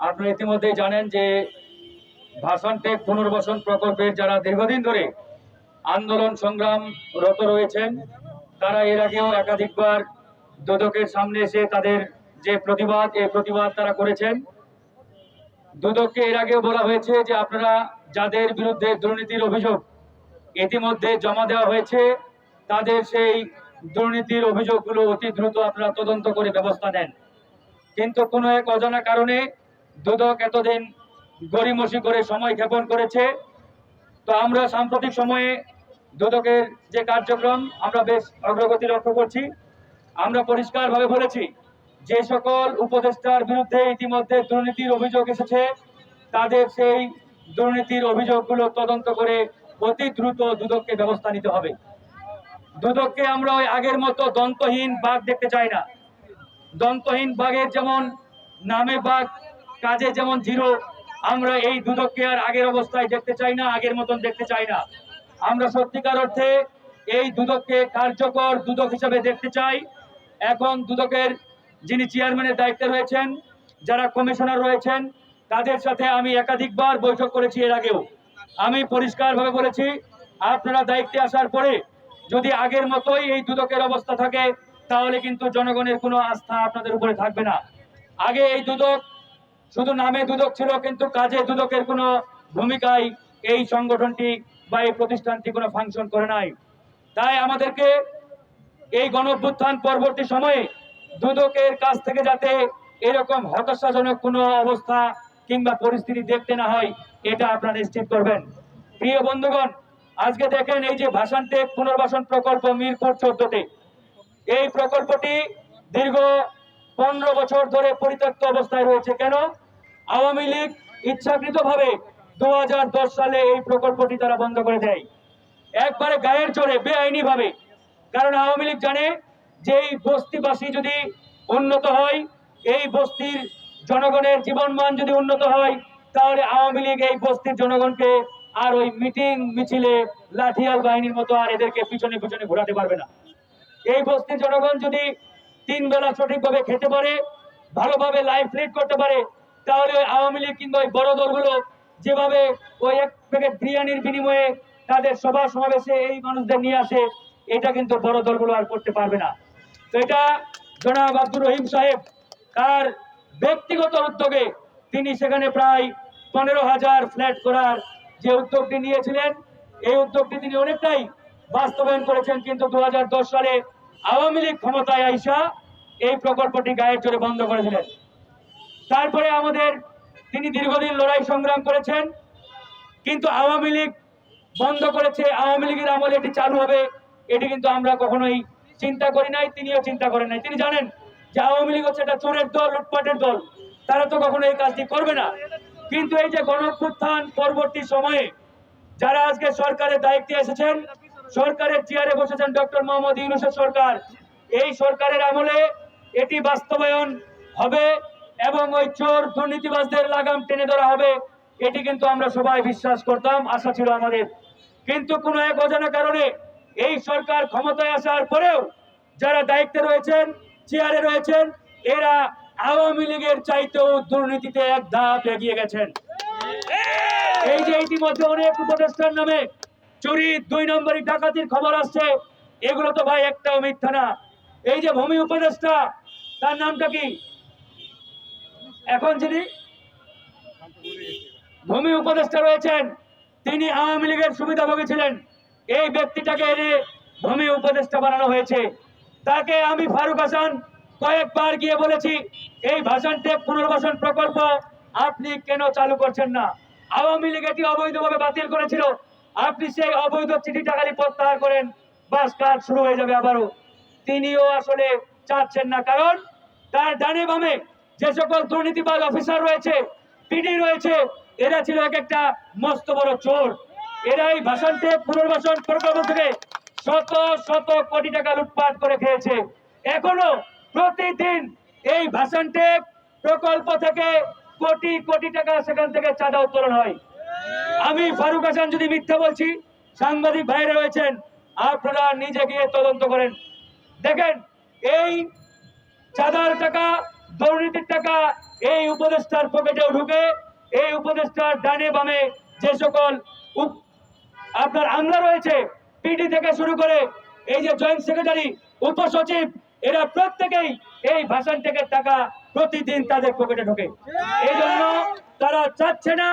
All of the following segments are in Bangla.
আপনারা ইতিমধ্যেই জানেন যে ভাষণ টেক পুনর্বাসন প্রকল্পের যারা দীর্ঘদিন ধরে আন্দোলন সংগ্রাম রত রয়েছেন, তারা এর আগেও একাধিকবার দুদকের সামনে এসে তাদের যে প্রতিবাদ এই প্রতিবাদ তারা করেছেন। দুদককে এর আগেও বলা হয়েছে যে আপনারা যাদের বিরুদ্ধে দুর্নীতির অভিযোগ ইতিমধ্যে জমা দেওয়া হয়েছে, তাদের সেই দুর্নীতির অভিযোগগুলো অতি দ্রুত আপনারা তদন্ত করে ব্যবস্থা নেন। কিন্তু কোনো এক অজানা কারণে দুদক এতদিন গড়িমসি করে সময় ক্ষেপণ করেছে। তো আমরা সাম্প্রতিক সময়ে দুদকের যে কার্যক্রম, আমরা বেশ অগ্রগতি লক্ষ্য করছি। আমরা পরিষ্কারভাবে বলেছি, যে সকল উপদেষ্টার বিরুদ্ধে ইতিমধ্যে দুর্নীতির অভিযোগ এসেছে, তাদের সেই দুর্নীতির অভিযোগগুলো তদন্ত করে অতি দ্রুত দুদককে ব্যবস্থা নিতে হবে। দুদককে আমরা ওই আগের মতো দন্তহীন বাঘ দেখতে চাই না। দন্তহীন বাঘের যেমন নামে বাঘ কাজে যেমন জিরো, আমরা এই দুদককে আর আগের অবস্থায় দেখতে চাই না, আগের মতন দেখতে চাই না। আমরা সত্যিকার অর্থে এই দুদককে কার্যকর দুদক হিসেবে দেখতে চাই। এখন দুদকের যিনি চেয়ারম্যানের দায়িত্বে রয়েছেন, যারা কমিশনার রয়েছেন, তাদের সাথে আমি একাধিকবার বৈঠক করেছি এর আগেও। আমি পরিষ্কারভাবে বলেছি, আপনারা দায়িত্বে আসার পরে যদি আগের মতোই এই দুদকের অবস্থা থাকে, তাহলে কিন্তু জনগণের কোনো আস্থা আপনাদের উপরে থাকবে না। আগে এই দুদক শুধু নামে দুদক ছিল, কিন্তু কাজে দুদকের কোনো ভূমিকায় এই সংগঠনটি বা এই প্রতিষ্ঠানটি কোনো ফাংশন করে নাই। তাই আমাদেরকে এই গণঅভ্যুত্থান পরবর্তী সময়ে দুদকের কাছ থেকে যাতে এরকম হতাশাজনক কোনো অবস্থা কিংবা পরিস্থিতি দেখতে না হয়, এটা আপনারা নিশ্চিত করবেন। প্রিয় বন্ধুগণ, আজকে দেখেন এই যে ভাষান্তে পুনর্বাসন প্রকল্প মিরপুর চোদ্দতে। এই প্রকল্পটি দীর্ঘ পনেরো বছর ধরে পরিত্যক্ত অবস্থায় রয়েছে কেন? আওয়ামী লীগ ইচ্ছাকৃতভাবে দু সালে এই প্রকল্পটি তারা বন্ধ করে দেয়। একবারে গায়ের জোরে বেআইনি ভাবে কারণ আওয়ামী লীগ জানে যে এই বস্তিবাসী যদি উন্নত হয়, এই বস্তির জনগণের জীবনমান যদি উন্নত হয়, তাহলে আওয়ামী লীগ এই বস্তির জনগণকে আর ওই মিটিং মিছিলে লাঠিয়াল বাহিনীর মতো আর এদেরকে পিছনে পিছনে ঘোরাতে পারবে না। এই বস্তির জনগণ যদি তিন বেলা সঠিকভাবে খেতে পারে, ভালোভাবে লাইফ লিড করতে পারে, তাহলে ওই আওয়ামী লীগ কিংবা ওই বড় দলগুলো যেভাবে ওই এক প্যাকেট বিরিয়ানির বিনিময়ে তাদের সভা সমাবেশে এই মানুষদের নিয়ে আসে, এটা কিন্তু বড় দলগুলো আর করতে পারবে না। তো এটা জনাব আব্দুর রহিম সাহেব তার ব্যক্তিগত উদ্যোগে তিনি সেখানে প্রায় পনেরো হাজার ফ্ল্যাট করার যে উদ্যোগটি নিয়েছিলেন, এই উদ্যোগটি তিনি অনেকটাই বাস্তবায়ন করেছেন, কিন্তু দু হাজার দশ সালে আওয়ামী লীগ ক্ষমতায় আইসা এই প্রকল্পটি গায়ের জোরে বন্ধ করেছিলেন। তারপরে আমাদের তিনি দীর্ঘদিন লড়াই সংগ্রাম করেছেন, কিন্তু আওয়ামী লীগ বন্ধ করেছে। আওয়ামী লীগের আমলে এটি চালু হবে, এটি কিন্তু আমরা কখনোই চিন্তা করি নাই, তিনিও চিন্তা করেন নাই। তিনি জানেন যে আওয়ামী লীগ হচ্ছে একটা চোরের দল, লুটপাটের দল। তারা তো কখনো এই কাজটি করবে না। কিন্তু এই যে গণঅভ্যুত্থান পরবর্তী সময়ে যারা আজকে সরকারের দায়িত্বে এসেছেন সরকারের চেয়ারে বসেছেন ডক্টর মোহাম্মদ ইউনুসের সরকার। এই সরকারের আমলে এটি বাস্তবায়ন হবে এবং ওই চোর দুর্নীতিবাজদের লাগাম টেনে ধরা হবে, এটি কিন্তু আমরা সবাই বিশ্বাস করতাম, আশা ছিল আমাদের। কিন্তু কোনো এক অজানা কারণে এই সরকার ক্ষমতায় আসার পরেও যারা দায়িত্বে রয়েছেন, চেয়ারে রয়েছেন, এরা আওয়ামী লীগের চাইতেও দুর্নীতিতে এক ধাপ এগিয়ে গেছেন। এই যে ইতিমধ্যে অনেক উপদেষ্টার নামে চুরি, দুই নম্বরই ডাকাতির খবর আসছে। এগুলো তো ভাই একটাও মিথ্যা না। এই যে ভূমি উপদেষ্টা, তার নামটা কি? এখন যিনি ভূমি উপদেষ্টা রয়েছেন, তিনি আওয়ামী লীগের সুবিধাভোগী ছিলেন। এই ব্যক্তিটাকে এনে ভূমি উপদেষ্টা বানানো হয়েছে। তাকে আমি ফারুক হাসান কয়েকবার গিয়ে বলেছি, এই ভাষণ টেপ পুনর্বাসন প্রকল্প আপনি কেন চালু করছেন না? আওয়ামী লীগ এটি অবৈধভাবে বাতিল করেছিল। আপনি সেই অবৈধ চিঠিটা খালি প্রত্যাহার করেন, বাস কাজ শুরু হয়ে যাবে আবারও। তিনিও আসলে চাচ্ছেন না, কারণ তার ডানে বামে যে সকল দুর্নীতিবাজ অফিসার রয়েছে, পিডি রয়েছে, এরা ছিল এক একটা মস্ত বড় চোর। এরা এই ভাষণ টেপ পুনর্বাসন প্রকল্প থেকে শত শত কোটি টাকা লুটপাট করে খেয়েছে। এখনও প্রতিদিন এই ভাষণ টেপ প্রকল্প থেকে কোটি কোটি টাকা সেখান থেকে চাঁদা উত্তোলন হয়। আমি ফারুক হাসান যদি মিথ্যা বলছি সাংবাদিক ভাইরা রয়েছেন আপনারা নিজে গিয়ে তদন্ত করেন। দেখেন এই চাঁদার টাকা দুর্নীতির টাকা এই উপদেষ্টার পকেটেও ঢুকে এই উপদেষ্টার ডানে বামে যে সকল আপনার আমলা রয়েছে পিডি থেকে শুরু করে এই যে জয়েন্ট সেক্রেটারি উপসচিব এরা প্রত্যেকেই এই ভাষণ থেকে টাকা প্রতিদিন তাদের পকেটে ঢোকে। এই জন্য তারা চাচ্ছে না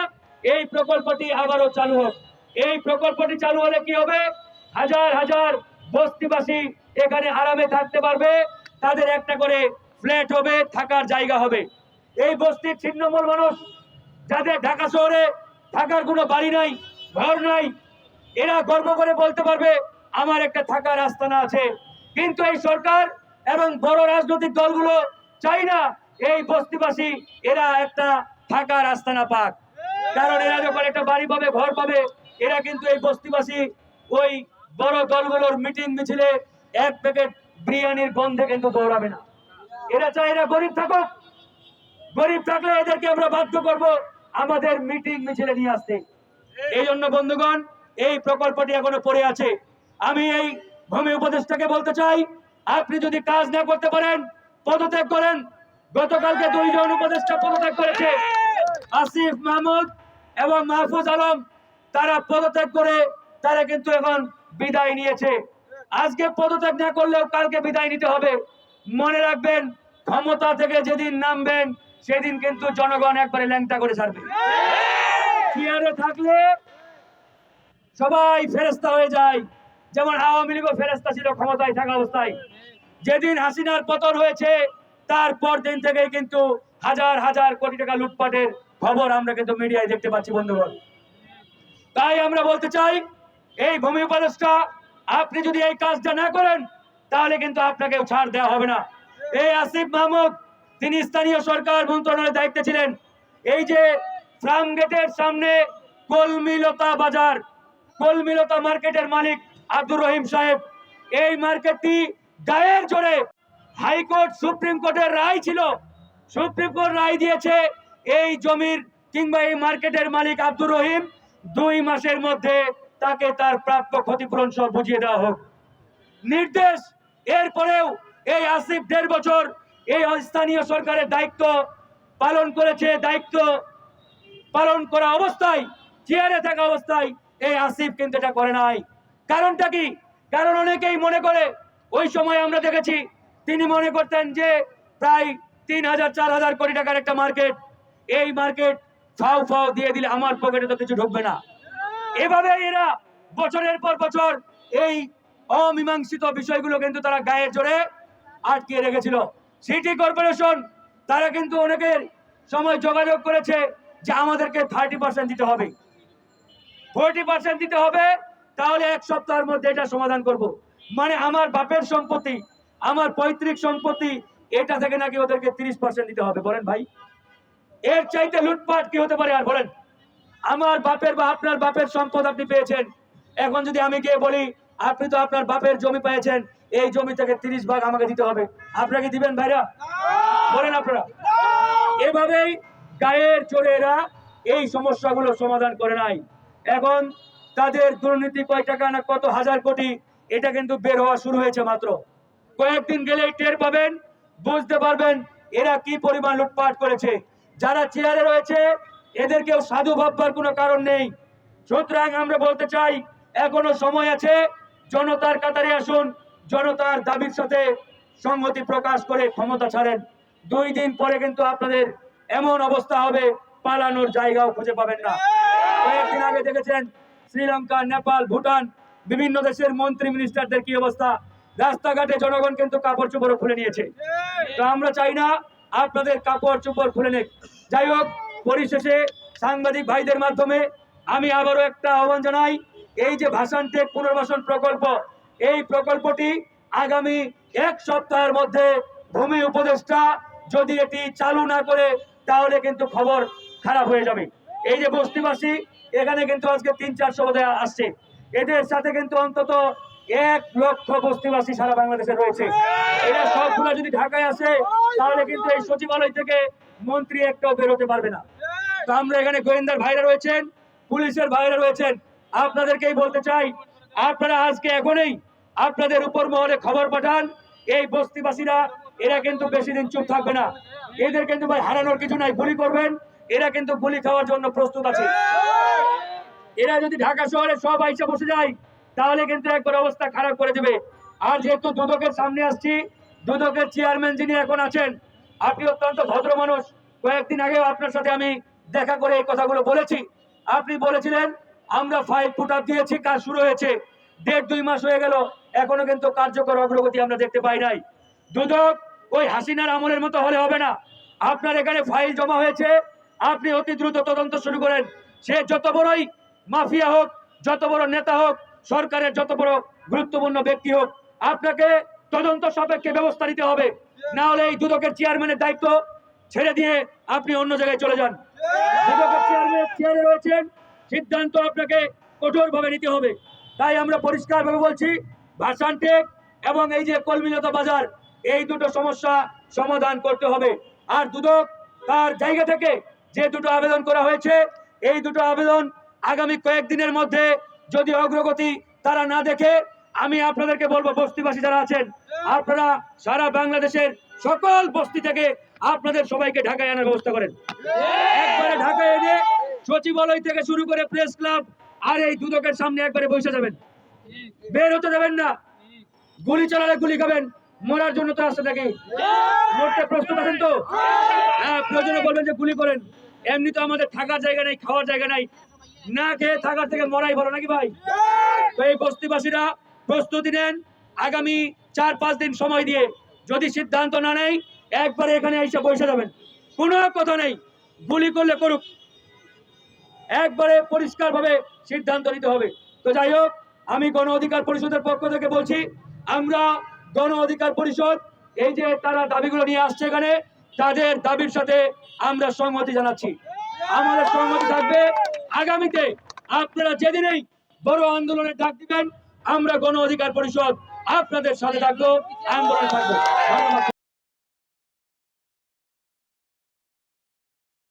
এই প্রকল্পটি আবারও চালু হোক। এই প্রকল্পটি চালু হলে কি হবে? হাজার হাজার বস্তিবাসী এখানে আরামে থাকতে পারবে। তাদের একটা করে ফ্ল্যাট হবে, থাকার জায়গা হবে। এই বস্তির ছিন্নমূল মানুষ যাদের ঢাকা শহরে থাকার কোনো বাড়ি নাই, ঘর নাই, এরা গর্ব করে বলতে পারবে, আমার একটা থাকার আস্তানা আছে। কিন্তু এই সরকার এবং বড় রাজনৈতিক দলগুলো চাই না এই বস্তিবাসী এরা একটা থাকার আস্তানা পাক। কারণ এরা যখন একটা বাড়ি পাবে, ঘর পাবে, এরা কিন্তু এই বস্তিবাসী ওই বড় দলগুলোর মিটিং মিছিলে এক প্যাকেট বিরিয়ানির গন্ধে কিন্তু দৌড়াবে না। এরা চায় এরা গরিব থাকুক। গরিব থাকলে এদেরকে আমরা বাধ্য করব আমাদের মিটিং মিছিলে নিয়ে আসতে। এই জন্য বন্ধুগণ, এই প্রকল্পটি এখনও পড়ে আছে। আমি এই ভূমি উপদেষ্টাকে বলতে চাই, আপনি যদি কাজ না করতে পারেন, পদত্যাগ করেন। গতকালকে দুইজন উপদেষ্টা পদত্যাগ করেছে। আসিফ মাহমুদ এবং মাহফুজ আলম তারা পদত্যাগ করে তারা কিন্তু এখন বিদায় নিয়েছে। আজকে পদত্যাগ না করলেও কালকে বিদায় নিতে হবে। মনে রাখবেন, ক্ষমতা থেকে যেদিন নামবেন, সেদিন কিন্তু জনগণ একবারে ল্যাংটা করে ছাড়বে। চেয়ারে থাকলে সবাই ফেরেস্তা হয়ে যায়। যেমন আওয়ামী লীগও ফেরেস্তা ছিল ক্ষমতায় থাকা অবস্থায়। যেদিন হাসিনার পতন হয়েছে, তারপর দিন থেকেই কিন্তু হাজার হাজার কোটি টাকা লুটপাটের খবর আমরা কিন্তু মিডিয়ায় দেখতে পাচ্ছি, বন্ধুগণ। তাই আমরা বলতে চাই, এই ভূমি উপদেষ্টা, আপনি যদি এই কাজটা না করেন, তাহলে কিন্তু আপনাকে ছাড় দেওয়া হবে না। এই আসিফ মাহমুদ, তিনি স্থানীয় সরকার মন্ত্রণালয়ের দায়িত্বে ছিলেন। এই যে ফার্ম গেটের সামনে কলমিলতা বাজার, কলমিলতা মার্কেটের মালিক আব্দুর রহিম সাহেব, এই মার্কেটটি গায়ের জোরে হাইকোর্ট সুপ্রিম কোর্টের রায় ছিল। সুপ্রিম কোর্ট রায় দিয়েছে এই জমির কিংবা এই মার্কেটের মালিক আব্দুর রহিম দুই মাসের মধ্যে তাকে তার প্রাপ্য ক্ষতিপূরণ সব বুঝিয়ে দেওয়া হোক। নির্দেশ, এরপরেও এই আসিফ দেড় বছর এই স্থানীয় সরকারের দায়িত্ব পালন করেছে, দায়িত্ব পালন করা অবস্থায়, চেয়ারে থাকা অবস্থায় এই আসিফ কিন্তু এটা করে নাই। কারণটা কি? কারণ অনেকেই মনে করে, ওই সময় আমরা দেখেছি তিনি মনে করতেন যে প্রায় তিন হাজার, চার হাজার কোটি টাকার একটা মার্কেট এই মার্কেট ফাও ফাও দিয়ে দিলে আমার পকেটে তো কিছু ঢুকবে না। এভাবে এরা বছরের পর বছর এই অমীমাংসিত বিষয়গুলো কিন্তু তারা গায়ের জোরে আটকে রেখেছিল। সিটি কর্পোরেশন, তারা কিন্তু অনেকের সময় যোগাযোগ করেছে যে আমাদেরকে থার্টি পার্সেন্ট দিতে হবে। ফোরটি পার্সেন্ট দিতে হবে, তাহলে এক সপ্তাহের মধ্যে এটা সমাধান করব। মানে আমার বাপের সম্পত্তি, আমার পৈতৃক সম্পত্তি, এটা থেকে নাকি ওদেরকে তিরিশ পার্সেন্ট দিতে হবে। বলেন ভাই। এর চাইতে লুটপাট কি হতে পারে আর বলেন। আমার বাপের বা আপনার বাপের সম্পদ আপনি পেয়েছেন। এখন যদি আমি গিয়ে বলি, আপনি তো আপনার বাপের জমি পেয়েছেন এই জমি থেকে তিরিশ ভাগ আমাকে দিতে হবে। আপনাকে দিবেন ভাইরা? বলেন আপনারা। এভাবেই গায়ের চোরেরা এই সমস্যাগুলো সমাধান করে নাই। এখন তাদের দুর্নীতি কয় টাকা না কত হাজার কোটি, এটা কিন্তু বের হওয়া শুরু হয়েছে মাত্র। কয়েকদিন গেলেই টের পাবেন, বুঝতে পারবেন এরা কি পরিমাণ লুটপাট করেছে। যারা চেয়ারে রয়েছে, এদেরকেও সাধু ভাববার কোনো কারণ নেই। সুতরাং আমরা বলতে চাই, এখনও সময় আছে, জনতার কাতারে আসুন, জনতার দাবির সাথে সংহতি প্রকাশ করে ক্ষমতা ছাড়েন। দুই দিন পরে কিন্তু আপনাদের এমন অবস্থা হবে, পালানোর জায়গাও খুঁজে পাবেন না। কয়েকদিন আগে দেখেছেন, শ্রীলঙ্কা, নেপাল, ভুটান, বিভিন্ন দেশের মন্ত্রী মিনিস্টারদের কি অবস্থা? রাস্তাঘাটে জনগণ কিন্তু কাপড় চোপড় খুলে নিয়েছে। তো আমরা চাই না আপনাদের কাপড় চোপড় খুলে নেক। যাই হোক, পরিশেষে সাংবাদিক ভাইদের মাধ্যমে আমি আবারও একটা আহ্বান জানাই, এই যে ভাষণ টেক পুনর্বাসন প্রকল্প, এই প্রকল্পটি আগামী এক সপ্তাহের মধ্যে ভূমি উপদেষ্টা যদি এটি চালু না করে, তাহলে কিন্তু খবর খারাপ হয়ে যাবে। এই যে বস্তিবাসী, এখানে কিন্তু আজকে তিন চারশো বোধহয় আসছে। এদের সাথে কিন্তু অন্তত এক লক্ষ বস্তিবাসী সারা বাংলাদেশে রয়েছে। এরা সবগুলো যদি ঢাকায় আসে, তাহলে কিন্তু এই সচিবালয় থেকে মন্ত্রী একটাও বেরোতে পারবে না। তো আমরা এখানে গোয়েন্দার ভাইরা রয়েছেন, পুলিশের ভাইরা রয়েছেন। আপনাদেরকেই বলতে চাই, আপনারা আজকে এখনই আপনাদের উপর মহলে খবর পাঠান, এই বস্তিবাসীরা, এরা কিন্তু বেশি দিন চুপ থাকবে না। এদের কিন্তু ভাই হারানোর কিছু নাই, গুলি করবেন। এরা কিন্তু গুলি খাওয়ার জন্য প্রস্তুত আছে। এরা যদি ঢাকা শহরে সব আইসা বসে যায় তাহলে কিন্তু একবার অবস্থা খারাপ করে দেবে। আর যেহেতু দুদকের সামনে আসছি, দুদকের চেয়ারম্যান যিনি এখন আছেন, আপনি অত্যন্ত ভদ্র মানুষ। কয়েকদিন আগেও আপনার সাথে আমি দেখা করে এই কথাগুলো বলেছি। আপনি বলেছিলেন, আমরা ফাইল ফুট দিয়েছি, কাজ শুরু হয়েছে। দেড় দুই মাস হয়ে গেল, এখনও কিন্তু কার্যকর অগ্রগতি আমরা দেখতে পাই নাই। দুদক ওই হাসিনার আমলের মতো হলে হবে না। আপনার এখানে ফাইল জমা হয়েছে, আপনি অতি দ্রুত তদন্ত শুরু করেন। সে যত বড়ই মাফিয়া হোক, যত বড় নেতা হোক সরকারের যত বড় গুরুত্বপূর্ণ ব্যক্তি হোক, আপনাকে তদন্ত সাপেক্ষে ব্যবস্থা নিতে হবে। না হলে এই দুদকের চেয়ারম্যানের দায়িত্ব ছেড়ে দিয়ে আপনি অন্য জায়গায় চলে যান। দুদকের রয়েছেন, সিদ্ধান্ত আপনাকে কঠোরভাবে নিতে হবে। তাই আমরা পরিষ্কারভাবে বলছি ভাষান টেক এবং এই যে কলমিলতা বাজার, এই দুটো সমস্যা সমাধান করতে হবে। আর দুদক তার জায়গা থেকে যে দুটো আবেদন করা হয়েছে, এই দুটো আবেদন আগামী কয়েকদিনের মধ্যে যদি অগ্রগতি তারা না দেখে, আমি আপনাদেরকে বলব, বস্তিবাসী যারা আছেন, আপনারা সারা বাংলাদেশের সকল বস্তি থেকে আপনাদের সবাইকে ঢাকায় আনার ব্যবস্থা করেন। একবারে ঢাকায় এনে সচিবালয় থেকে শুরু করে প্রেস ক্লাব আর এই দুদকের সামনে একবারে বসে যাবেন। বের হতে দেবেন না। গুলি চালালে গুলি খাবেন। মরার জন্য তো আসতে থাকি। মরতে প্রস্তুত আছেন তো? হ্যাঁ প্রয়োজনে বলবেন যে গুলি করেন। এমনি তো আমাদের থাকার জায়গা নাই, খাওয়ার জায়গা নাই। না খেয়ে থাকার থেকে মরাই ভালো নাকি ভাই? তো এই বস্তিবাসীরা প্রস্তুতি নেন আগামী চার পাঁচ দিন সময় দিয়ে। যদি সিদ্ধান্ত না নেয় একবারে এখানে এসে বসে যাবেন। কোনো কথা নেই। গুলি করলে করুক। একবারে পরিষ্কারভাবে সিদ্ধান্ত নিতে হবে। তো যাই হোক আমি গণ অধিকার পরিষদের পক্ষ থেকে বলছি আমরা গণ অধিকার পরিষদ এই যে তারা দাবিগুলো নিয়ে আসছে এখানে তাদের দাবির সাথে আমরা সংহতি জানাচ্ছি। আমাদের সংহতি থাকবে। আগামীতে আপনারা যেদিনেই বড় আন্দোলনের ডাক দিবেন, আমরা গণ অধিকার পরিষদ আপনাদের সাথে থাকব, আন্দোলনে থাকব।